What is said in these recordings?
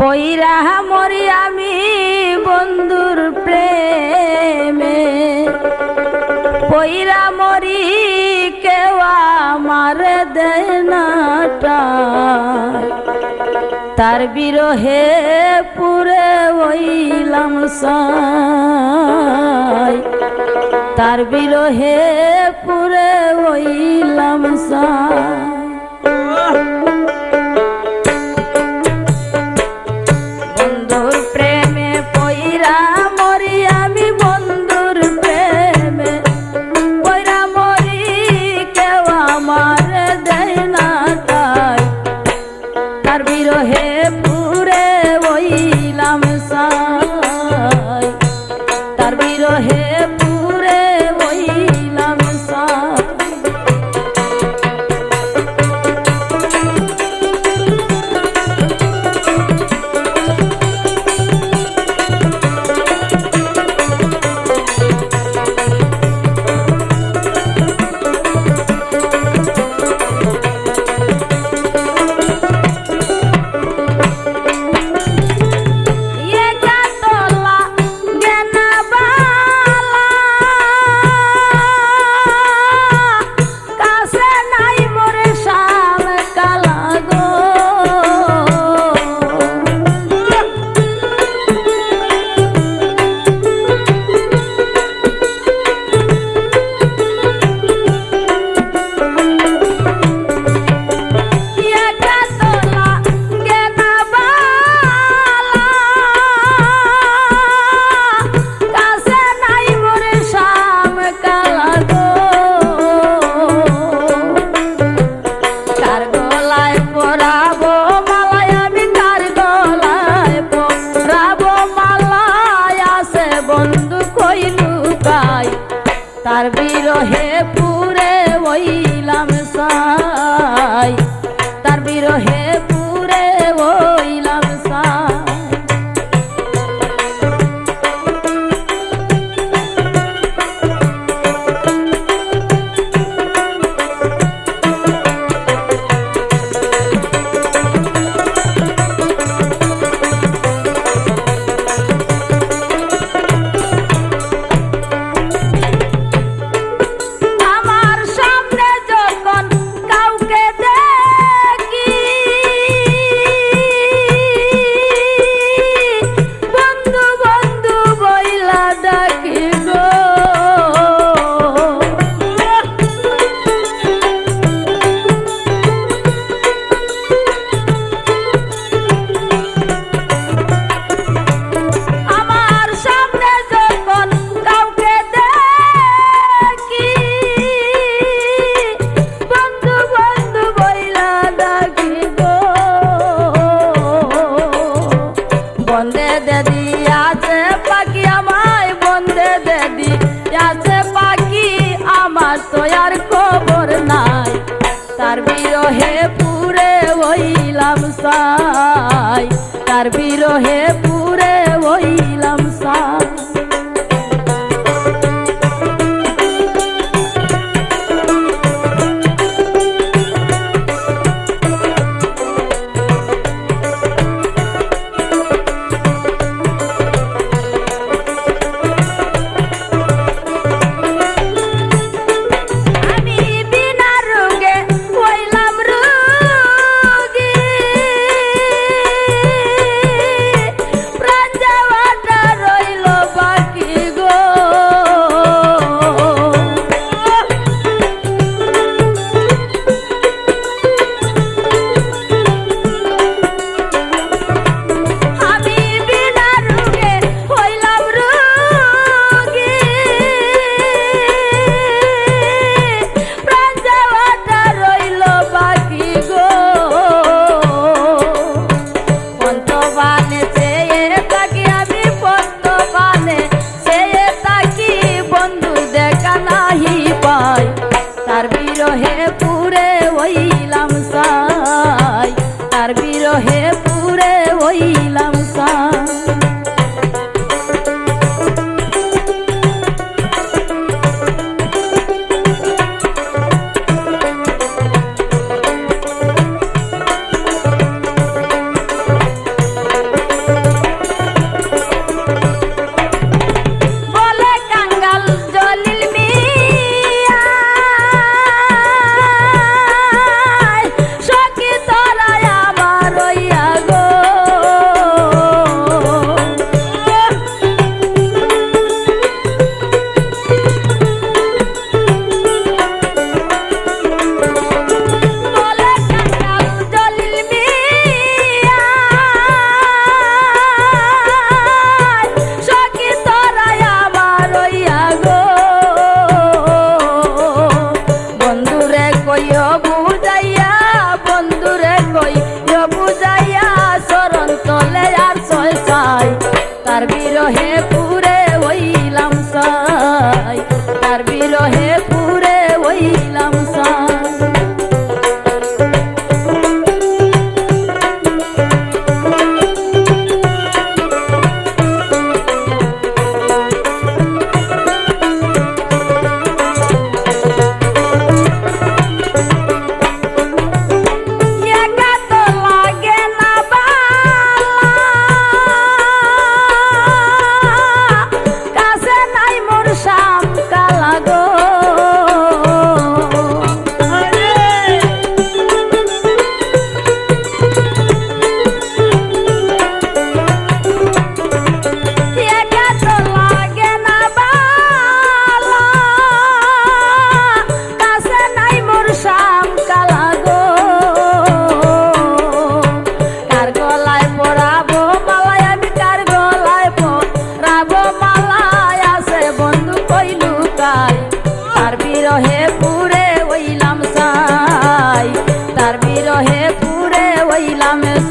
পইরা মরি আমি বন্ধুর প্রেমে। পইরা মরি কেউ আমার দেনাটা তার বিরহে পুরে ওইলাম সাই। তার বিরহে পুরে ওইলাম সাই।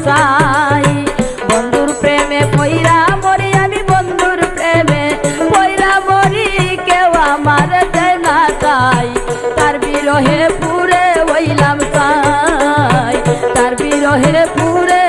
সাই। বন্ধুর প্রেমে পইরা মরি আমি, বন্ধুর প্রেমে পইরা মরি কেউ আমার না তাই তার বিরহে পুরে হইলাম সাই তার বিরহে পুরে